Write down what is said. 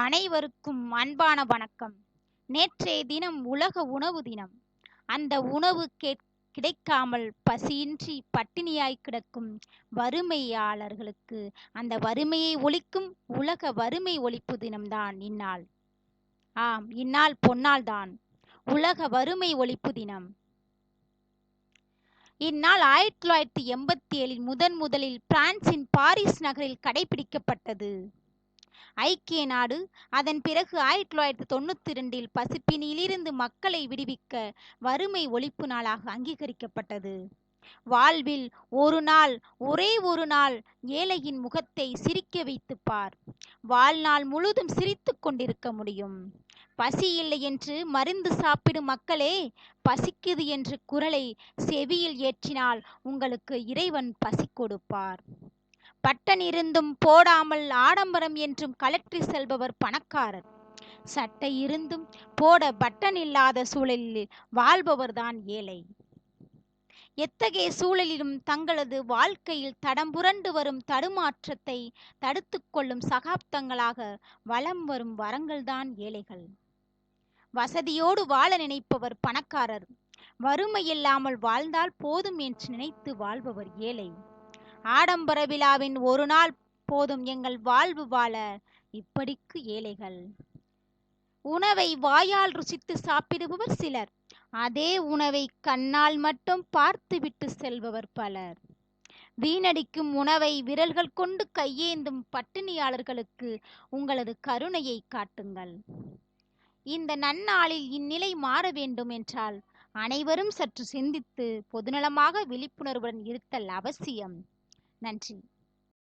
அனைவருக்கும் அன்பான வணக்கம். நேற்றைய தினம் உலக உணவு தினம். அந்த உணவு கேட் கிடைக்காமல் பசியின்றி பட்டினியாய் கிடக்கும் வறுமையாளர்களுக்கு அந்த வறுமையை ஒழிக்கும் உலக வறுமை ஒழிப்பு தினம்தான் இந்நாள். ஆம் இந்நாள் பொன்னால் தான் உலக வறுமை ஒழிப்பு தினம். இந்நாள் ஆயிரத்தி தொள்ளாயிரத்தி எண்பத்தி ஏழில் முதன் முதலில் பிரான்சின் பாரிஸ் நகரில் கடைபிடிக்கப்பட்டது. ஐக்கிய நாடு. அதன் பிறகு ஆயிரத்தி தொள்ளாயிரத்தி தொண்ணூத்தி ரெண்டில் பசிப்பினியிலிருந்து மக்களை விடுவிக்க வறுமை ஒழிப்பு நாளாக அங்கீகரிக்கப்பட்டது. வாழ்வில் ஒரு நாள் ஒரே ஒரு நாள் ஏழையின் முகத்தை சிரிக்க வைத்து பார். வாழ்நாள் முழுதும் சிரித்து கொண்டிருக்க முடியும். பசி இல்லை என்று மருந்து சாப்பிடும் மக்களே பசிக்குது என்று குரலை செவியில் ஏற்றினால் உங்களுக்கு இறைவன் பசி கொடுப்பார். பட்டன் இருந்தும் போடாமல் ஆடம்பரம் என்றும் கலற்றி செல்பவர் பணக்காரர். சட்டை இருந்தும் போட பட்டன் இல்லாத சூழலில் வாழ்பவர்தான் ஏழை. எத்தகைய சூழலிலும் தங்களது வாழ்க்கையில் தடம்புரண்டு வரும் தடுமாற்றத்தை தடுத்து கொள்ளும் சகாப்தங்களாக வலம் வரும் வரங்கள்தான் ஏழைகள். வசதியோடு வாழ நினைப்பவர் பணக்காரர். வறுமை இல்லாமல் வாழ்ந்தால் போதும் என்று நினைத்து வாழ்பவர் ஏழை. ஆடம்பர விழாவின் ஒரு நாள் போதும் எங்கள் வாழ்வு வாழ. இப்படிக்கு ஏழைகள். உணவை வாயால் ருசித்து சாப்பிடுபவர் சிலர். அதே உணவை கண்ணால் மட்டும் பார்த்துவிட்டு செல்பவர் பலர். வீணடிக்கும் உணவை விரல்கள் கொண்டு கையேந்தும் பட்டினியாளர்களுக்கு உங்களது கருணையை காட்டுங்கள். இந்த நன்னாளில் இந்நிலை மாற வேண்டும் என்றால் அனைவரும் சற்று சிந்தித்து பொதுநலமாக விழிப்புணர்வுடன் இருத்தல் அவசியம். நன்றி.